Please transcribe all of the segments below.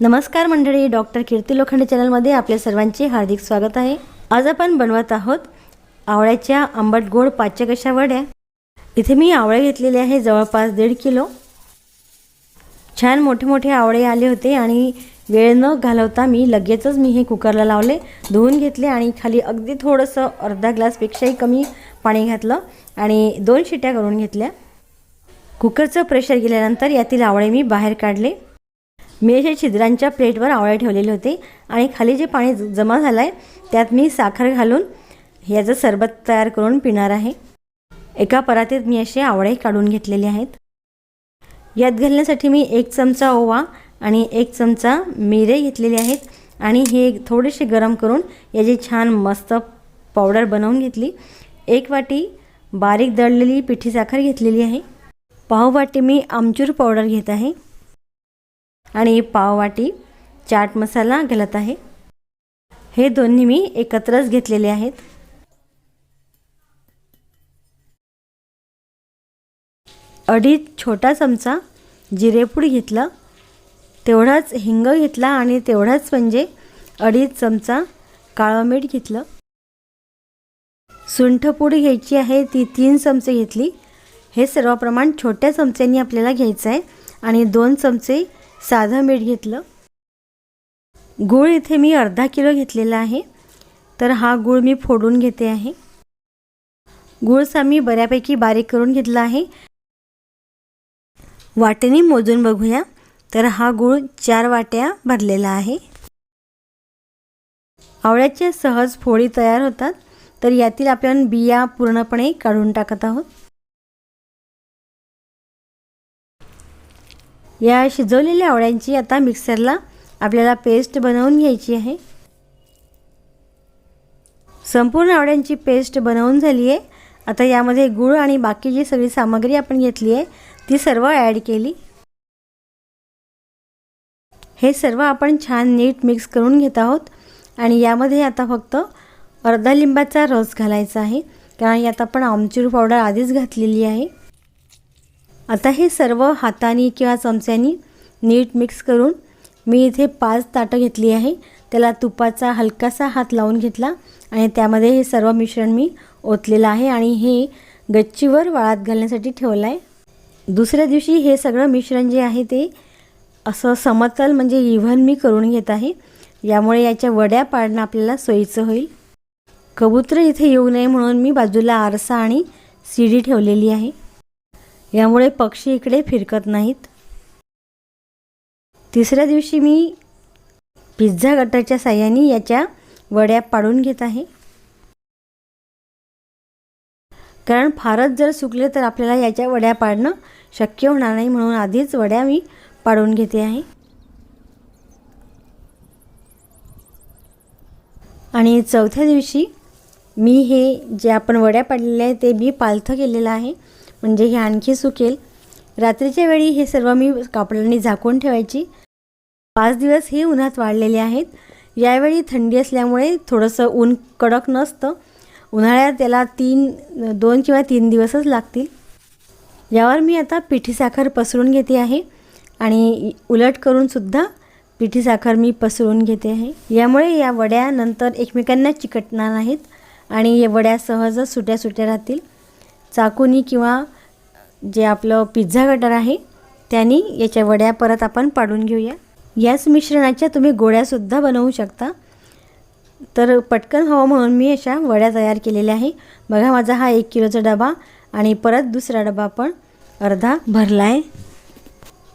नमस्कार मंडळी डॉक्टर कीर्ती लोखंडे चॅनलमध्ये आपल्या सर्वांचे हार्दिक स्वागत आहे. आज आपण बनवत आहोत आवळ्याच्या आंबट गोड पाचक अशा वड्या. इथे मी आवळे घेतलेले आहे जवळपास दीड किलो. छान मोठे मोठे आवळे आले होते आणि वेळ न घालवता मी लगेचच मी हे कुकरला लावले धुवून घेतले आणि खाली अगदी थोडंसं अर्धा ग्लासपेक्षाही कमी पाणी घातलं आणि दोन शिट्या करून घेतल्या. कुकरचं प्रेशर गेल्यानंतर यातील आवळे मी बाहेर काढले. मी अशा छिद्रांच्या प्लेटवर आवळे ठेवलेले होते आणि खाली जे पाणी जमा झालं आहे त्यात मी साखर घालून याचं सरबत तयार करून पिणार आहे. एका परातीत मी असे आवळे काढून घेतलेले आहेत. यात घालण्यासाठी मी एक चमचा ओवा आणि एक चमचा मिरे घेतलेले आहेत आणि हे थोडेसे गरम करून याची छान मस्त पावडर बनवून घेतली. एक वाटी बारीक दळलेली पिठी साखर घेतलेली आहे. पाव वाटी मी आमचूर पावडर घेत आहे. आणि पाववाटी चाट मसाला घालत आहे. हे दोन्ही मी एकत्रच घेतलेले आहेत. अडीच छोटा चमचा जिरेपूड घेतलं. तेवढाच हिंग घेतला आणि तेवढाच म्हणजे अडीच चमचा काळं मीठ घेतलं. सुंठपूड घ्यायची आहे ती तीन चमचे घेतली. हे सर्व प्रमाण छोट्या चमच्यांनी आपल्याला घ्यायचं आहे आणि दोन चमचे साधं मीठ घेतलं. गूळ इथे मी अर्धा किलो घेतलेला आहे. तर हा गूळ मी फोडून घेते आहे. गूळचा मी बऱ्यापैकी बारीक करून घेतला आहे. वाटेने मोजून बघूया. तर हा गूळ चार वाट्या भरलेला आहे. आवळ्याच्या सहज फोळी तयार होतात. तर यातील आपण बिया पूर्णपणे काढून टाकत आहोत. या शिजवलेल्या आवळ्यांची आता मिक्सरला आपल्याला पेस्ट बनवून घ्यायची आहे. संपूर्ण आवळ्यांची पेस्ट बनवून झाली आहे. आता यामध्ये गूळ आणि बाकी जी सगळी सामग्री आपण घेतली आहे ती सर्व ॲड केली. हे सर्व आपण छान नीट मिक्स करून घेत आहोत आणि यामध्ये आता फक्त अर्धा लिंबाचा रस घालायचा आहे. कारण यात आपण आमचूर पावडर आधीच घातलेली आहे. आता हे सर्व हाताने किंवा चमच्यानी नीट मिक्स करून मी इथे पाच ताटं घेतली आहे. त्याला तुपाचा हलकासा हात लावून घेतला आणि त्यामध्ये हे सर्व मिश्रण मी ओतलेलं आहे आणि हे गच्चीवर वाळात घालण्यासाठी ठेवलं आहे. दुसऱ्या दिवशी हे सगळं मिश्रण जे आहे ते असं समतल म्हणजे इव्हन मी करून घेत आहे. यामुळे याच्या वड्या पाडणं आपल्याला सोयीचं होईल. कबूतर इथे येऊ नये म्हणून मी बाजूला आरसा आणि शिडी ठेवलेली आहे. यामुळे पक्षी इकडे फिरकत नाहीत. तिसऱ्या दिवशी मी पिझ्झा गटाच्या साह्याने याच्या वड्या पाडून घेत आहे. कारण फारच जर सुकले तर आपल्याला याच्या वड्या पाडणं शक्य होणार नाही म्हणून आधीच वड्या मी पाडून घेते आहे. आणि चौथ्या दिवशी मी हे जे आपण वड्या पाडलेले आहे ते मी पालथं केलेलं आहे. म्हणजे हे आणखी सुकेल. रात्रीच्या वेळी हे सर्व मी कापडाने झाकून ठेवायची. पाच दिवस हे उन्हात वाढलेले आहेत. यावेळी थंडी असल्यामुळे थोडंसं ऊन कडक नसतं. उन्हाळ्यात त्याला तीन दोन किंवा तीन दिवसच लागतील. यावर मी आता पिठी साखर पसरून घेते आहे. आणि उलट करूनसुद्धा पिठी साखर मी पसरून घेते आहे. यामुळे या वड्या नंतर एकमेकांना चिकटणार नाहीत. आणि या वड्या सहजच सुट्या सुट्या राहतील. चाकूनी किंवा जे आपलं पिझ्झा कटर आहे त्यानी याच्या वड्या परत आपण पाडून घेऊया. याच मिश्रणाच्या तुम्ही गोळ्यासुद्धा बनवू शकता. तर पटकन हवं म्हणून मी अशा वड्या तयार केलेल्या आहे. बघा माझा हा एक किलोचा डबा आणि परत दुसरा डबा पण अर्धा भरला आहे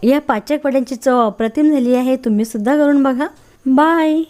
या पाचक वड्यांची चव अप्रतिम झाली आहे. तुम्हीसुद्धा करून बघा. बाय!